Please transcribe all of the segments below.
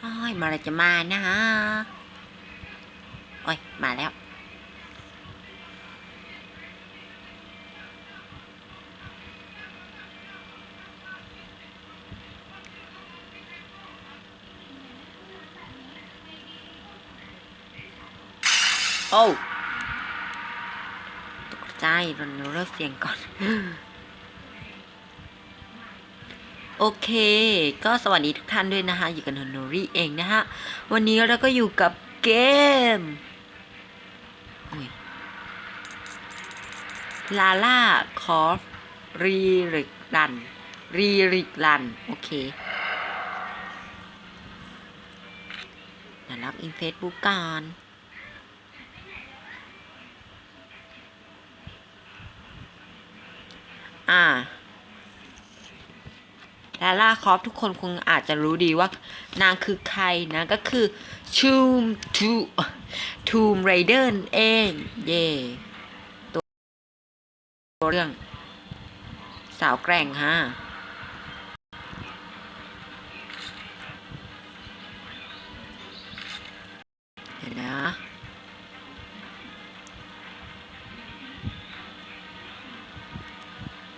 โอ้ยมาเลยจะมานะฮะโอ้ยมาแล้ว โอ้ตกใจรนเลิกเสียงก่อน โอเค ก็สวัสดีทุกท่านด้วยนะคะ อยู่กับนนโนรีเองนะฮะ วันนี้เราก็อยู่กับเกมลาล่าคอฟรีริกรัน รีริกรัน โอเคเดี๋ยวล็อกอินเฟซบุ๊กก่อนอ่า ลาล่าคอฟทุกคนคงอาจจะรู้ดีว่านางคือใครนะก็คือชูมทูทูมไรเดอร์เองเย่ตัวตัวเรื่อง สาวแกร่งฮะเดี๋ยวนะ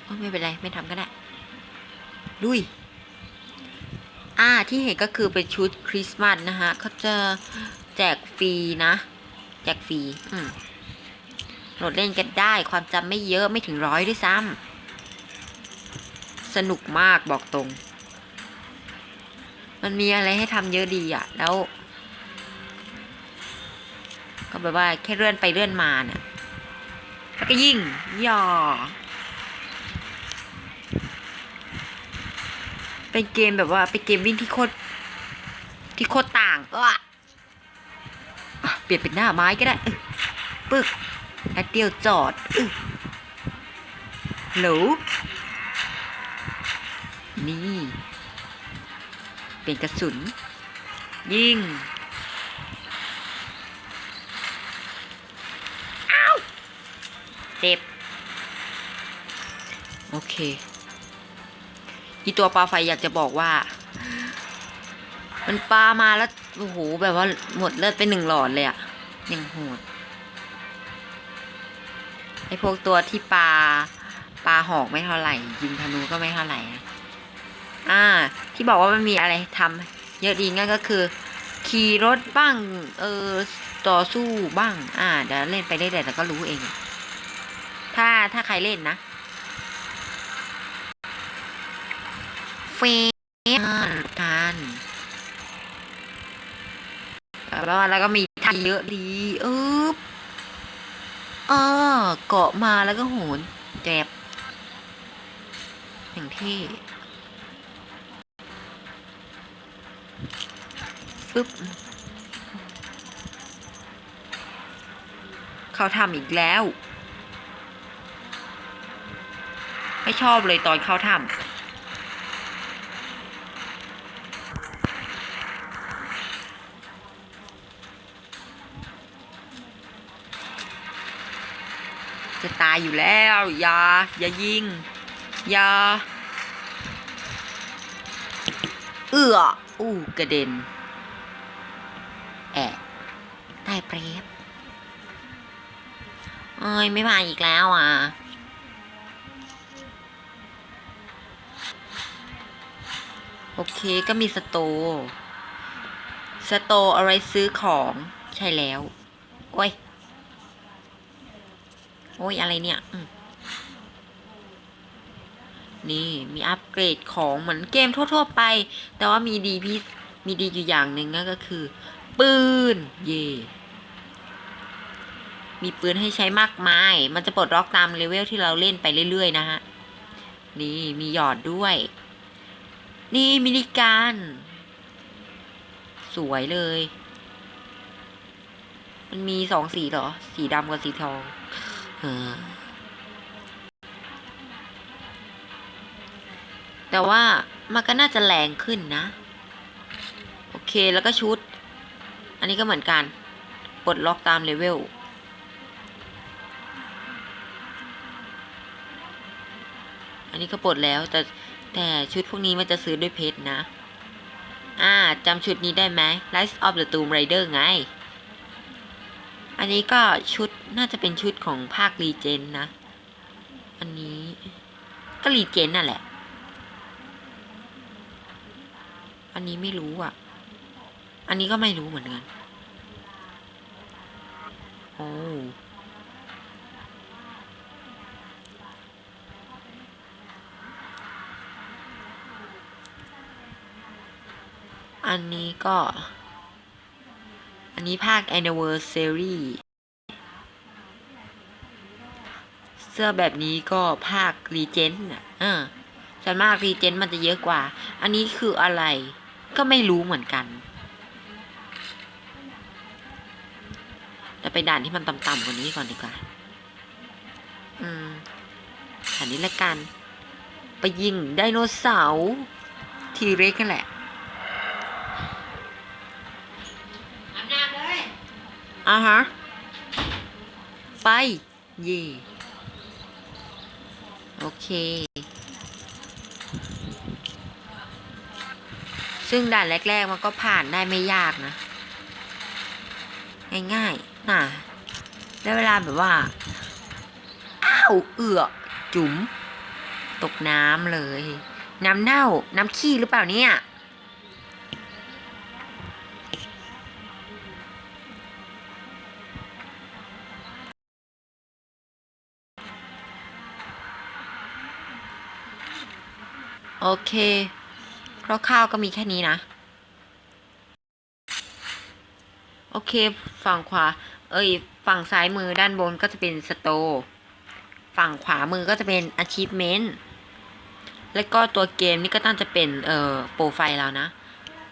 โอ้ไม่เป็นไร ไม่ทำก็ได้ ลุย อ่าที่เห็นก็คือเป็นชุดคริสต์มาสนะฮะเขาจะแจกฟรีนะ แจกฟรี อืมโหลดเล่นกันได้ ความจำไม่เยอะไม่ถึงร้อยด้วยซ้ำ สนุกมากบอกตรง มันมีอะไรให้ทำเยอะดีอะแล้ว ก็แบบว่าแค่เลื่อนไปเลื่อนมาน่ะแล้วก็ยิงย่อ เป็นเกมแบบว่าเป็นเกมวิ่งที่โคตรที่โคตรต่างก็เปลี่ยนเป็นหน้าไม้ก็ได้ปึ๊กแล้วเดียวจอดอหลูนี่เป็นกระสุน ยิงเจ็บ โอเค อีตัวปลาไฟอยากจะบอกว่า มันปลามาแล้วโอ้โหแบบว่าหมดเลือดไปหนึ่งหลอดเลยอะยังโหดไอพวกตัวที่ปลาปลาหอกไม่เท่าไหร่ ยิงธนูก็ไม่เท่าไหร่อะอ่า ที่บอกว่ามันมีอะไรทำเยอะดีงั้นก็คือ ขี่รถบ้าง เออต่อสู้บ้าง อ่าเดี๋ยวเล่นไปเรื่อยๆแล้วก็รู้เอง ถ้าถ้าใครเล่นนะ ฟนกันแล้วแล้วก็มีท่าเยอะดีเออเออเกาะมาแล้วก็โหนแจบอย่างที่ฟึบเขาทำอีกแล้ว ไม่ชอบเลยตอนเขาทำ จะตายอยู่แล้ว อย่า อย่ายิง อย่า เอื้อ อู้กระเด็น แอะได้เปรียบเอ้ย ไม่มาอีกแล้วอะโอเคก็มีสโตสโตอาไว้ซื้อของใช่แล้ว โอ้ย โอ้ยอะไรเนี่ย นี่มีอัปเกรดของเหมือนเกมทั่ว ๆ ไป แต่ว่ามีดีพี่มีดีอยู่อย่างหนึ่งก็คือ ปืน เย่มีปืนให้ใช้มากมาย มันจะปลดล็อกตามเลเวลที่เราเล่นไปเรื่อย ๆ นะฮะ นี่มีหยอดด้วย นี่มินิการ สวยเลย มันมีสองสีเหรอ สีดำกับสีทอง แต่ว่ามันก็น่าจะแรงขึ้นนะ โอเคแล้วก็ชุด อันนี้ก็เหมือนกัน ปลดล็อกตามเลเวลอันนี้ก็ปลดแล้วแต่แต่ชุดพวกนี้มันจะซื้อด้วยเพชรนะ อ่าจำชุดนี้ได้ไหม Rise of the Tomb Raider ไง อันนี้ก็ชุดน่าจะเป็นชุดของภาครีเจนนะ อันนี้ก็รีเจนนั่นแหละ อันนี้ไม่รู้อะ อันนี้ก็ไม่รู้เหมือนกันโอ้อันนี้ก็ อันนี้ภาค anniversary เสื้อแบบนี้ก็ภาค regent อะเออส่วนมาก regen มันจะเยอะกว่า อันนี้คืออะไร ก็ไม่รู้เหมือนกัน จะไปด่านที่มันต่ำๆกว่านี้ก่อนดีกว่า อืมอันนี้ละกัน ไปยิงไดโนเสาร์ทีเร็กกันแหละ อ่าฮะ ไป เย่โอเค ซึ่งด่านแรก ๆ มันก็ผ่านได้ไม่ยากนะ ง่ายๆ น่ะแล้วเวลาแบบว่า อ้าว เอือกจุ๋ม ตกน้ำเลย น้ำเน่า น้ำขี้หรือเปล่าเนี่ย โอเคคร่าวๆก็มีแค่นี้นะ โอเค ฝั่งขวา เอ้ย ฝั่งซ้ายมือด้านบนก็จะเป็นสโตฝั่งขวามือก็จะเป็น achievement แล้วก็ตัวเกมนี่ก็ต้องจะเป็นเอ่อโปรไฟล์เรานะ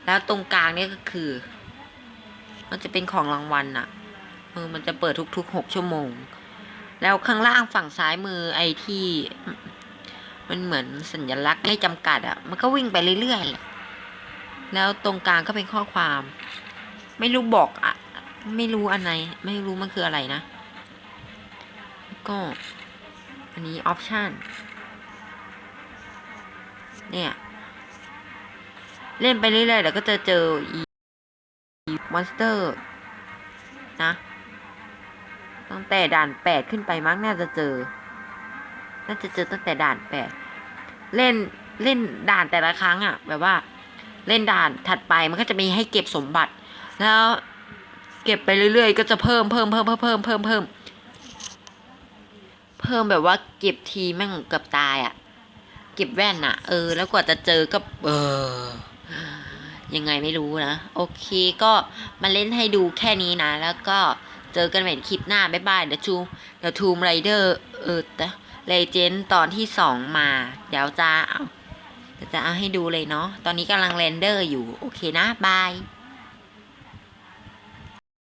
แล้วตรงกลางนี่ก็คือ มันจะเป็นของรางวัลอะเออมันจะเปิดทุกๆหกชั่วโมง แล้วข้างล่างฝั่งซ้ายมือไอที่ มันเหมือนสัญลักษณ์ไม่จำกัดอะมันก็วิ่งไปเรื่อยๆแหละแล้วตรงกลางก็เป็นข้อความ ไม่รู้บอกอะไม่รู้อันไหน ไม่รู้มันคืออะไรนะ ก็ อันนี้ออปชันเนี่ย เล่นไปเรื่อยๆเดี๋ยวก็จะเจออีมอนสเตอร์นะตั้งแต่ด่านแปดขึ้นไปมั้งน่าจะเจอ น่าจะเจอตั้งแต่ด่านแปดเล่นเล่นด่านแต่ละครั้งอะ่ะ แบบว่า เล่นด่านถัดไปมันก็จะมีให้เก็บสมบัติ แล้วเก็บไปเรื่อยๆ ก็จะเพิ่มเพิ่มเพิ่มเพิ่มเพิ่มเพิ่มเพิ่มเพิ่มแบบว่าเก็บทีแม่งเกือบตายอะ่ะ เก็บแว่นอะ่ะ เออ แล้วกว่าจะเจอก็เออยังไงไม่รู้นะ โอเคก็มาเล่นให้ดูแค่นี้นะ แล้วก็เจอกันใหม่คลิปหน้า บ๊ายบาย เดี๋ยวทูเดี๋ยวทูมไรเดอร์เออแต่ เลเจนตอนที่สองมา เดี๋ยวจะเอาเดี๋ยวจะเอาให้ดูเลยเนาะตอนนี้กำลังเรนเดอร์อยู่ โอเคนะ บาย